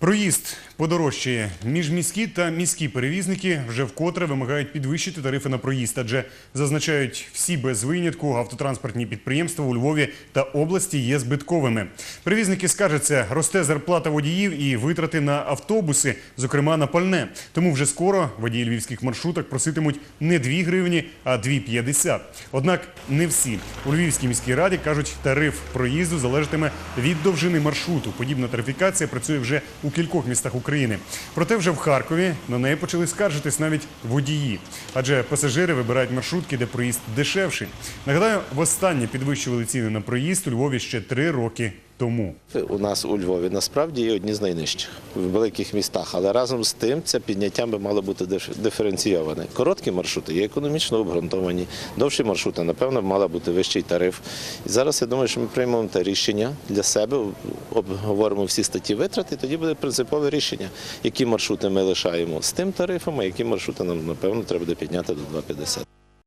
Проїзд подорожчає. Міжміські та міські перевізники вже вкотре вимагають підвищити тарифи на проїзд, адже зазначають всі без винятку автотранспортні підприємства у Львові та області є збитковими. Перевізники скаржаться, росте зарплата водіїв і витрати на автобуси, зокрема на пальне. Тому вже скоро водії львівських маршруток проситимуть не 2 гривні, а 2,50. Однак не всі. У Львівській міській раді кажуть, тариф проїзду залежатиме від довжини маршруту. Подібна тарифікація працює вже у кількох містах України. Проте вже в Харкові на неї почали скаржитись навіть водії, адже пасажири вибирають маршрутки, де проїзд дешевший. Нагадаю, востаннє підвищували ціни на проїзд у Львові ще три роки тому. У нас у Львові насправді є одні з найнижчих в великих містах, але разом з тим це підняття би мало бути диференційоване. Короткі маршрути є економічно обґрунтовані, довші маршрути, напевно, мала бути вищий тариф. І зараз я думаю, що ми приймемо те рішення для себе, обговоримо всі статті витрат, і тоді буде принципове рішення, які маршрути ми лишаємо з тим тарифом, а які маршрути нам, напевно, треба буде підняти до 2,50.